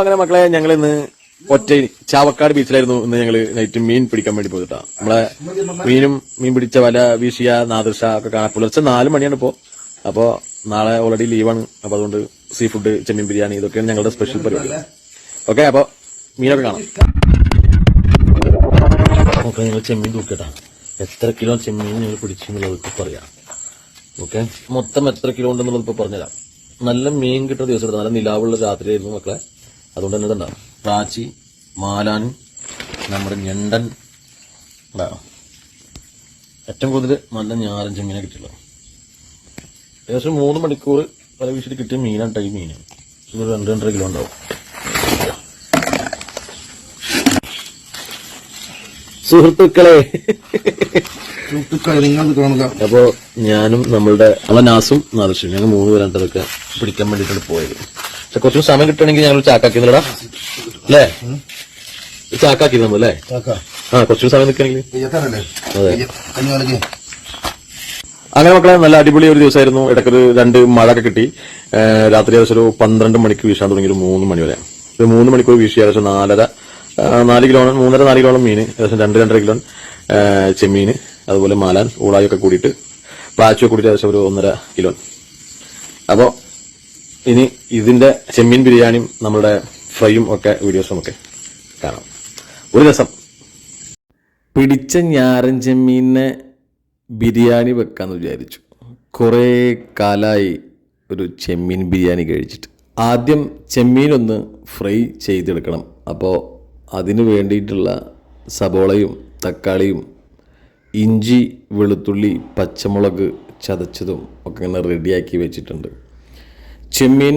അങ്ങനെ മക്കളെ ഞങ്ങൾ ഇന്ന് ഒറ്റ ചാവക്കാട് ബീച്ചിലായിരുന്നു ഇന്ന് ഞങ്ങൾ നൈറ്റ് മീൻ പിടിക്കാൻ വേണ്ടി പോയിട്ടാ നമ്മളെ മീനും മീൻ പിടിച്ച വല വീശിയ നാദൃശ ഒക്കെ കാണാൻ പുലർച്ചെ നാല് മണിയാണ് ഇപ്പോ. അപ്പോ നാളെ ഓൾറെഡി ലീവാണ് അപ്പൊ അതുകൊണ്ട് സീ ഫുഡ് ചെമ്മീൻ ബിരിയാണി ഇതൊക്കെയാണ് ഞങ്ങളുടെ സ്പെഷ്യൽ പരിപാടി. ഓക്കെ അപ്പൊ മീനൊക്കെ കാണാം. ഓക്കെ നിങ്ങൾ ചെമ്മീൻ തൂക്കട്ടാ എത്ര കിലോ ചെമ്മീൻ നിങ്ങൾ പിടിച്ചു എന്നുള്ളത് പറയാം. ഓക്കെ മൊത്തം എത്ര കിലോ ഉണ്ടെന്നുള്ളത് ഇപ്പൊ പറഞ്ഞുതരാം. നല്ല മീൻ കിട്ടുന്ന ദിവസം നല്ല നിലാവുള്ള രാത്രിയായിരുന്നു മക്കളെ. അതുകൊണ്ട് തന്നെ ഇതുണ്ടാവും പ്രാച്ചി മാലാൻ നമ്മുടെ ഞണ്ടൻ. ഉണ്ടാവും ഏറ്റവും കൂടുതൽ നല്ല ഞാറൻ ചെമ്മീനെ കിട്ടിയുള്ളൂ. ഏകദേശം മൂന്ന് മണിക്കൂർ പല വീശിട്ട് കിട്ടിയ മീനാണ് ഈ മീൻ. ഇത് രണ്ട് രണ്ടര കിലോ ഉണ്ടാവും. സുഹൃത്തുക്കളെ. സുഹൃത്തുക്കളെ നിങ്ങൾ കാണുക. അപ്പോ ഞാനും നമ്മളുടെ നമ്മളെ നാസും നാദർശും ഞങ്ങൾ മൂന്ന് പേരണ്ടതൊക്കെ പിടിക്കാൻ വേണ്ടിയിട്ടാണ് പോയത്. പക്ഷെ കുറച്ച് സമയം കിട്ടണമെങ്കിൽ ഞങ്ങൾ ചാക്കാക്കിന്നല്ലടാ അല്ലേ? ചാക്കാക്കി നമ്മൾ അല്ലേ? ആ കുറച്ചും സമയം നിൽക്കണമെങ്കിൽ. എത്താനല്ലേ അതെ. കഞ്ഞിവാലക്ക് അങ്ങനെ മക്കളെ നല്ല അടിപൊളി ഒരു ദിവസമായിരുന്നു. ഇടയ്ക്കൊരു രണ്ട് മഴ ഒക്കെ കിട്ടി രാത്രി ഏകദേശം ഒരു പന്ത്രണ്ട് മണിക്ക് വീശാൻ തുടങ്ങി ഒരു മൂന്ന് മണി വരെ. ഒരു മൂന്ന് മണിക്കൂർ വീശി ഏകദേശം നാലര നാല് കിലോ മൂന്നര നാല് കിലോളം മീൻ ഏകദേശം രണ്ട് രണ്ടര കിലോ ചെമ്മീൻ അതുപോലെ മാലാൻ ഊളായൊക്കെ കൂടിയിട്ട് പ്ലാച്ചൊക്കെ കൂടിയിട്ട് ഏകദേശം ഒരു ഒന്നര കിലോ. അപ്പോ ഇനി ഇതിന്റെ ചെമ്മീൻ ബിരിയാണിയും നമ്മുടെ ഫ്രൈയും ഒക്കെ വീഡിയോസും ഒക്കെ കാണാം. ഒരു രസം. പിടിച്ച ഞാറൻ ചെമ്മീനെ ബിരിയാണി വെക്കാന്ന് വിചാരിച്ചു. കുറേ കാലമായി ഒരു ചെമ്മീൻ ബിരിയാണി കഴിച്ചിട്ട്. ആദ്യം ചെമ്മീൻ ഒന്ന് ഫ്രൈ ചെയ്തെടുക്കണം. അപ്പോൾ അതിന് വേണ്ടിയിട്ടുള്ള സബോളയും തക്കാളിയും ഇഞ്ചി വെളുത്തുള്ളി പച്ചമുളക് ചതച്ചതും ഒക്കെ ഇങ്ങനെ റെഡിയാക്കി വെച്ചിട്ടുണ്ട്. ചെമ്മീൻ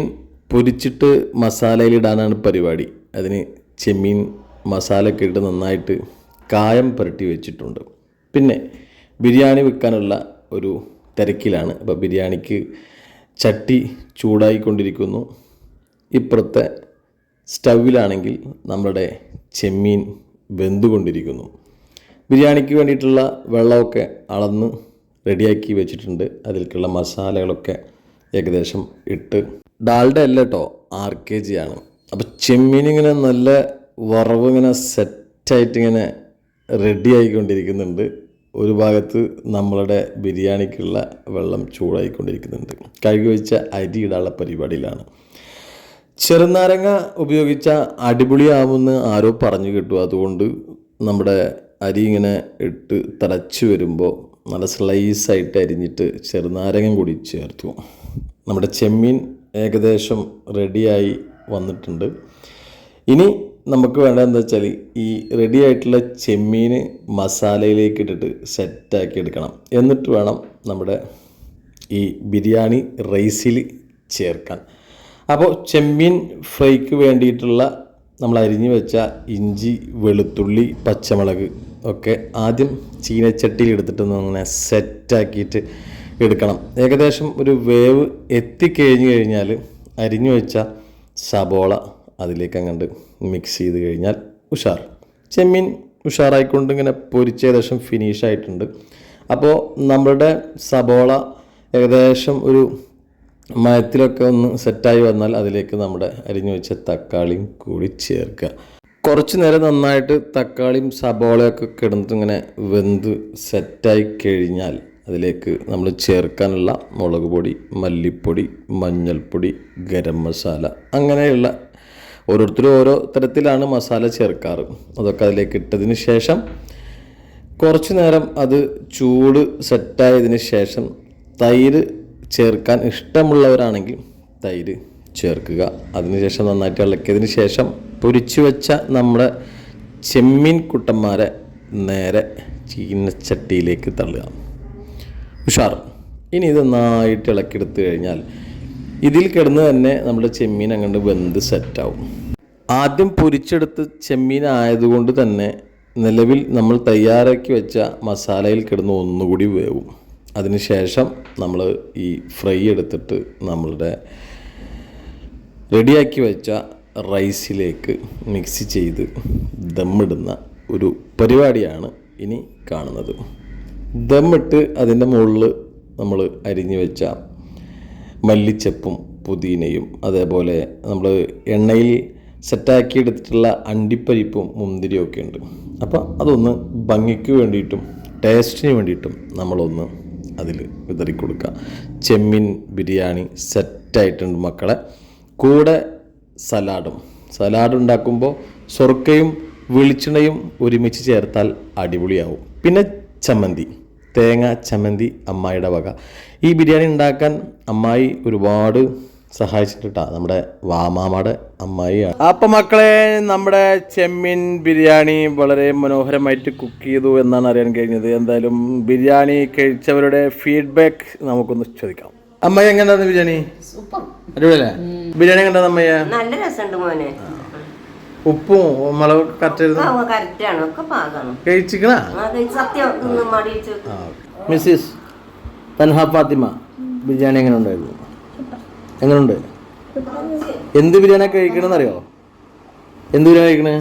പൊരിച്ചിട്ട് മസാലയിലിടാനാണ് പരിപാടി. അതിന് ചെമ്മീൻ മസാലയൊക്കെ ഇട്ട് നന്നായിട്ട് കായം പുരട്ടി വെച്ചിട്ടുണ്ട്. പിന്നെ ബിരിയാണി വെക്കാനുള്ള ഒരു തിരക്കിലാണ്. അപ്പോൾ ബിരിയാണിക്ക് ചട്ടി ചൂടായിക്കൊണ്ടിരിക്കുന്നു. ഇപ്പുറത്തെ സ്റ്റൗവിലാണെങ്കിൽ നമ്മുടെ ചെമ്മീൻ വെന്തുകൊണ്ടിരിക്കുന്നു. ബിരിയാണിക്ക് വേണ്ടിയിട്ടുള്ള വെള്ളമൊക്കെ അളന്ന് റെഡിയാക്കി വെച്ചിട്ടുണ്ട്. അതിലേക്കുള്ള മസാലകളൊക്കെ ഏകദേശം ഇട്ട്. ഡാൽഡ അല്ല കേട്ടോ ആർ കെ ജി ആണ്. അപ്പോൾ ചെമ്മീൻ ഇങ്ങനെ നല്ല വറവ് ഇങ്ങനെ സെറ്റായിട്ട് ഇങ്ങനെ റെഡി ആയിക്കൊണ്ടിരിക്കുന്നുണ്ട്. ഒരു ഭാഗത്ത് നമ്മളുടെ ബിരിയാണിക്കുള്ള വെള്ളം ചൂടായിക്കൊണ്ടിരിക്കുന്നുണ്ട്. കഴുകി വെച്ച അരി ഇടാനുള്ള പരിപാടിയിലാണ്. ചെറുനാരങ്ങ ഉപയോഗിച്ച അടിപൊളിയാവുമെന്ന് ആരോ പറഞ്ഞു കിട്ടും. അതുകൊണ്ട് നമ്മുടെ അരി ഇങ്ങനെ ഇട്ട് തിളച്ച് വരുമ്പോൾ നല്ല സ്ലൈസായിട്ട് അരിഞ്ഞിട്ട് ചെറുനാരങ്ങ കൂടി ചേർത്തു. നമ്മുടെ ചെമ്മീൻ ഏകദേശം റെഡിയായി വന്നിട്ടുണ്ട്. ഇനി നമുക്ക് വേണ്ടത് എന്താ വെച്ചാൽ ഈ റെഡി ആയിട്ടുള്ള ചെമ്മീൻ മസാലയിലേക്ക് ഇട്ടിട്ട് സെറ്റാക്കി എടുക്കണം. എന്നിട്ട് വേണം നമ്മുടെ ഈ ബിരിയാണി റൈസിൽ ചേർക്കാൻ. അപ്പോൾ ചെമ്മീൻ ഫ്രൈക്ക് വേണ്ടിയിട്ടുള്ള നമ്മൾ അരിഞ്ഞു വെച്ച ഇഞ്ചി വെളുത്തുള്ളി പച്ചമുളക് ഒക്കെ ആദ്യം ചീനച്ചട്ടിയിൽ എടുത്തിട്ട് അങ്ങനെ സെറ്റാക്കിയിട്ട് എടുക്കണം. ഏകദേശം ഒരു വേവ് എത്തിക്കഴിഞ്ഞ് കഴിഞ്ഞാൽ അരിഞ്ഞു വെച്ച സബോള അതിലേക്ക് അങ്ങോട്ട് മിക്സ് ചെയ്ത് കഴിഞ്ഞാൽ ഉഷാർ. ചെമ്മീൻ ഉഷാറായിക്കൊണ്ട് ഇങ്ങനെ പൊരിച്ച ഏകദേശം ഫിനിഷ് ആയിട്ടുണ്ട്. അപ്പോൾ നമ്മളുടെ സബോള ഏകദേശം ഒരു മയത്തിലൊക്കെ ഒന്ന് സെറ്റായി വന്നാൽ അതിലേക്ക് നമ്മുടെ അരിഞ്ഞു വെച്ച തക്കാളിയും കൂടി ചേർക്കുക. കുറച്ച് നേരം നന്നായിട്ട് തക്കാളിയും സബോളയൊക്കെ കിടന്നിട്ട് ഇങ്ങനെ വെന്ത് സെറ്റായി കഴിഞ്ഞാൽ അതിലേക്ക് നമ്മൾ ചേർക്കാനുള്ള മുളക് പൊടി മല്ലിപ്പൊടി മഞ്ഞൾപ്പൊടി ഗരം മസാല അങ്ങനെയുള്ള ഓരോരുത്തരും ഓരോ തരത്തിലാണ് മസാല ചേർക്കാറ്. അതൊക്കെ അതിലേക്ക് ഇട്ടതിന് ശേഷം കുറച്ച് നേരം അത് ചൂട് സെറ്റായതിന് ശേഷം തൈര് ചേർക്കാൻ ഇഷ്ടമുള്ളവരാണെങ്കിൽ തൈര് ചേർക്കുക. അതിനുശേഷം നന്നായിട്ട് ഇളക്കിയതിന് ശേഷം പൊരിച്ചു വെച്ച നമ്മുടെ ചെമ്മീൻ കുട്ടന്മാരെ നേരെ ചീനച്ചട്ടിയിലേക്ക് തള്ളുക. ഉഷാർ. ഇനി ഇത് നന്നായിട്ട് ഇളക്കിയെടുത്ത് കഴിഞ്ഞാൽ ഇതിൽ കിടന്ന് തന്നെ നമ്മുടെ ചെമ്മീൻ അങ്ങോട്ട് വെന്ത് സെറ്റാവും ആദ്യം പൊരിച്ചെടുത്ത് ചെമ്മീൻ ആയതുകൊണ്ട് തന്നെ നിലവിൽ നമ്മൾ തയ്യാറാക്കി വെച്ച മസാലയിൽ കിടന്ന് ഒന്നുകൂടി വേവും. അതിനുശേഷം നമ്മൾ ഈ ഫ്രൈ എടുത്തിട്ട് നമ്മളുടെ റെഡിയാക്കി വെച്ച റൈസിലേക്ക് മിക്സ് ചെയ്ത് ദമ്മിടുന്ന ഒരു പരിപാടിയാണ് ഇനി കാണുന്നത്. ദമ്മിട്ട് അതിന്റെ മുകളിൽ നമ്മൾ അരിഞ്ഞു വെച്ച മല്ലിച്ചപ്പും പുതിനയും അതേപോലെ നമ്മൾ എണ്ണയിൽ സെറ്റാക്കി എടുത്തിട്ടുള്ള അണ്ടിപ്പരിപ്പും മുന്തിരിയും ഒക്കെ ഉണ്ട്. അപ്പോൾ അതൊന്ന് ഭംഗിക്ക് വേണ്ടിയിട്ടും ടേസ്റ്റിന് വേണ്ടിയിട്ടും നമ്മളൊന്ന് അതിൽ വിതറി കൊടുക്കുക. ചെമ്മീൻ ബിരിയാണി സെറ്റായിട്ടുണ്ട് മക്കളെ. കൂടെ സലാഡും. സലാഡ് ഉണ്ടാക്കുമ്പോൾ സ്വർക്കയും വെളിച്ചെണ്ണയും ഒരുമിച്ച് ചേർത്താൽ അടിപൊളിയാവും. പിന്നെ ചമ്മന്തി തേങ്ങ ചമ്മന്തി അമ്മായിയുടെ വക. ഈ ബിരിയാണി ഉണ്ടാക്കാൻ അമ്മായി ഒരുപാട് സഹായിച്ചിട്ടാ നമ്മുടെ വാമാമയുടെ അമ്മായിയാണ് അപ്പം മക്കളെ നമ്മുടെ ചെമ്മീൻ ബിരിയാണി വളരെ മനോഹരമായിട്ട് കുക്ക് ചെയ്തു എന്നാണ് അറിയാൻ കഴിഞ്ഞത്. എന്തായാലും ബിരിയാണി കഴിച്ചവരുടെ ഫീഡ്ബാക്ക് നമുക്കൊന്ന് ചോദിക്കാം. അമ്മായി എങ്ങനെയാണ് ബിരിയാണി? അടിപൊളിയല്ലേ? ബിരിയാണി എങ്ങനെയാണ് അമ്മയ്യ നല്ല രസമുണ്ട് മോനെ. ഉപ്പും മുളക് കറക്റ്റ് കഴിച്ചിക്കണ മിസ്സിസ് തൻഹ ഫാത്തിമ ബിരിയാണി എങ്ങനെ ഉണ്ടായിരുന്നു? എങ്ങനെയുണ്ട് എന്ത് ബിരിയാണി കഴിക്കണമെന്ന് അറിയോ? എന്ത് ബിരിയാണി കഴിക്കണേ?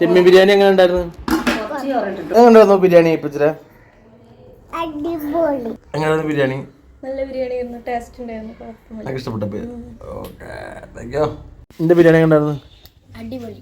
ചെമ്മീൻ ബിരിയാണി എങ്ങനെ ഉണ്ടായിരുന്നു? എങ്ങനെ ഉണ്ടായിരുന്നു ബിരിയാണി ഇപ്പച്ചിര എങ്ങനെയായിരുന്നു ബിരിയാണി? നല്ല ബിരിയാണി ടേസ്റ്റ് ഉണ്ടായിരുന്നു. ഇഷ്ടപ്പെട്ട ഓക്കെ. താങ്ക് യു എന്റെ ബിരിയാണി കണ്ടായിരുന്നു അടിപൊളി.